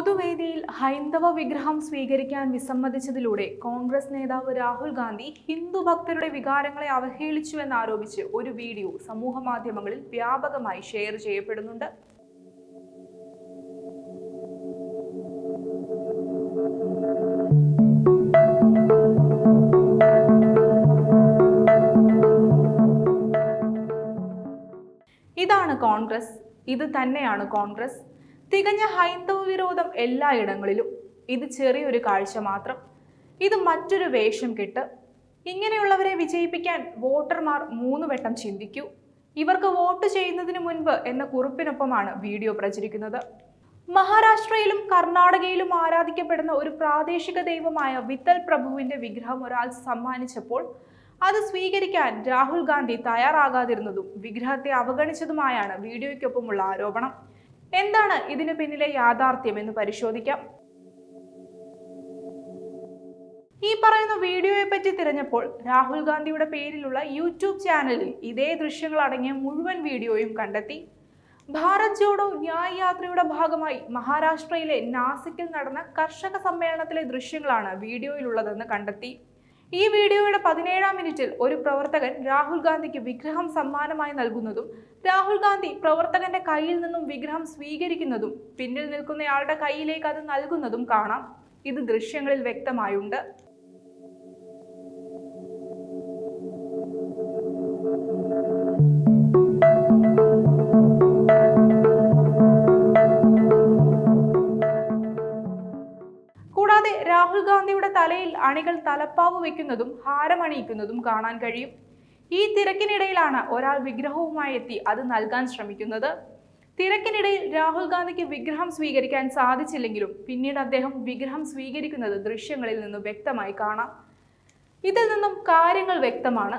പൊതുവേദിയിൽ ഹൈന്ദവ വിഗ്രഹം സ്വീകരിക്കാൻ വിസമ്മതിച്ചതിലൂടെ കോൺഗ്രസ് നേതാവ് രാഹുൽ ഗാന്ധി ഹിന്ദു ഭക്തരുടെ വികാരങ്ങളെ അവഹേളിച്ചു എന്നാരോപിച്ച് ഒരു വീഡിയോ സമൂഹ മാധ്യമങ്ങളിൽ വ്യാപകമായി ഷെയർ ചെയ്യപ്പെടുന്നുണ്ട്. ഇതാണ് കോൺഗ്രസ്. ഇത് തന്നെയാണ് കോൺഗ്രസ്. തികഞ്ഞ ഹൈന്ദവ വിരോധം എല്ലായിടങ്ങളിലും ഇത് ചെറിയൊരു കാഴ്ച മാത്രം. ഇത് മറ്റൊരു വേഷം കെട്ട് ഇങ്ങനെയുള്ളവരെ വിജയിപ്പിക്കാൻ വോട്ടർമാർ മൂന്ന് വട്ടം ചിന്തിക്കൂ. ഇവർക്ക് വോട്ട് ചെയ്യുന്നതിന് മുൻപ് എന്ന കുറിപ്പിനൊപ്പമാണ് വീഡിയോ പ്രചരിക്കുന്നത്. മഹാരാഷ്ട്രയിലും കർണാടകയിലും ആരാധിക്കപ്പെടുന്ന ഒരു പ്രാദേശിക ദൈവമായ വിത്തൽ പ്രഭുവിന്റെ വിഗ്രഹം ഒരാൾ സമ്മാനിച്ചപ്പോൾ അത് സ്വീകരിക്കാൻ രാഹുൽ ഗാന്ധി തയ്യാറാകാതിരുന്നതും വിഗ്രഹത്തെ അവഗണിച്ചതുമായാണ് വീഡിയോയ്ക്കൊപ്പമുള്ള ആരോപണം. എന്താണ് ഇതിനു പിന്നിലെ യാഥാർത്ഥ്യം എന്ന് പരിശോധിക്കാം. ഈ പറയുന്ന വീഡിയോയെ പറ്റി തിരഞ്ഞപ്പോൾ രാഹുൽ ഗാന്ധിയുടെ പേരിലുള്ള യൂട്യൂബ് ചാനലിൽ ഇതേ ദൃശ്യങ്ങൾ അടങ്ങിയ മുഴുവൻ വീഡിയോയും കണ്ടെത്തി. ഭാരത് ജോഡോ ന്യായ് യാത്രയുടെ ഭാഗമായി മഹാരാഷ്ട്രയിലെ നാസിക്കിൽ നടന്ന കർഷക സമ്മേളനത്തിലെ ദൃശ്യങ്ങളാണ് വീഡിയോയിലുള്ളതെന്ന് കണ്ടെത്തി. ഈ വീഡിയോയുടെ പതിനേഴാം മിനിറ്റിൽ ഒരു പ്രവർത്തകൻ രാഹുൽ ഗാന്ധിക്ക് വിഗ്രഹം സമ്മാനമായി നൽകുന്നതും രാഹുൽ ഗാന്ധി പ്രവർത്തകന്റെ കയ്യിൽ നിന്നും വിഗ്രഹം സ്വീകരിക്കുന്നതും പിന്നിൽ നിൽക്കുന്നയാളുടെ കയ്യിലേക്ക് അത് നൽകുന്നതും കാണാം. ഇത് ദൃശ്യങ്ങളിൽ വ്യക്തമായുണ്ട്. കൂടാതെ രാഹുൽ ഗാന്ധിയുടെ തലയിൽ അണികൾ തലപ്പാവ് വെക്കുന്നതും ഹാരമണിയിക്കുന്നതും കാണാൻ കഴിയും. ഈ തിരക്കിനിടയിലാണ് ഒരാൾ വിഗ്രഹവുമായി എത്തി അത് നൽകാൻ ശ്രമിക്കുന്നത്. തിരക്കിനിടയിൽ രാഹുൽ ഗാന്ധിക്ക് വിഗ്രഹം സ്വീകരിക്കാൻ സാധിച്ചില്ലെങ്കിലും പിന്നീട് അദ്ദേഹം വിഗ്രഹം സ്വീകരിക്കുന്നത് ദൃശ്യങ്ങളിൽ നിന്ന് വ്യക്തമായി കാണാം. ഇതിൽ നിന്നും കാര്യങ്ങൾ വ്യക്തമാണ്.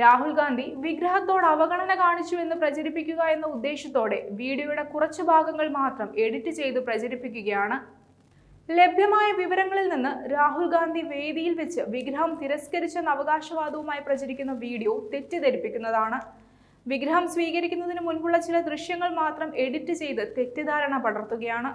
രാഹുൽ ഗാന്ധി വിഗ്രഹത്തോട് അവഗണന കാണിച്ചു എന്ന് പ്രചരിപ്പിക്കുക എന്ന ഉദ്ദേശത്തോടെ വീഡിയോയുടെ കുറച്ചു ഭാഗങ്ങൾ മാത്രം എഡിറ്റ് ചെയ്ത് പ്രചരിപ്പിക്കുകയാണ്. ലഭ്യമായ വിവരങ്ങളിൽ നിന്ന് രാഹുൽ ഗാന്ധി വേദിയിൽ വെച്ച് വിഗ്രഹം തിരസ്കരിച്ചെന്ന അവകാശവാദവുമായി പ്രചരിക്കുന്ന വീഡിയോ തെറ്റിദ്ധരിപ്പിക്കുന്നതാണ്. വിഗ്രഹം സ്വീകരിക്കുന്നതിന് മുൻപുള്ള ചില ദൃശ്യങ്ങൾ മാത്രം എഡിറ്റ് ചെയ്ത് തെറ്റിദ്ധാരണ പടർത്തുകയാണ്.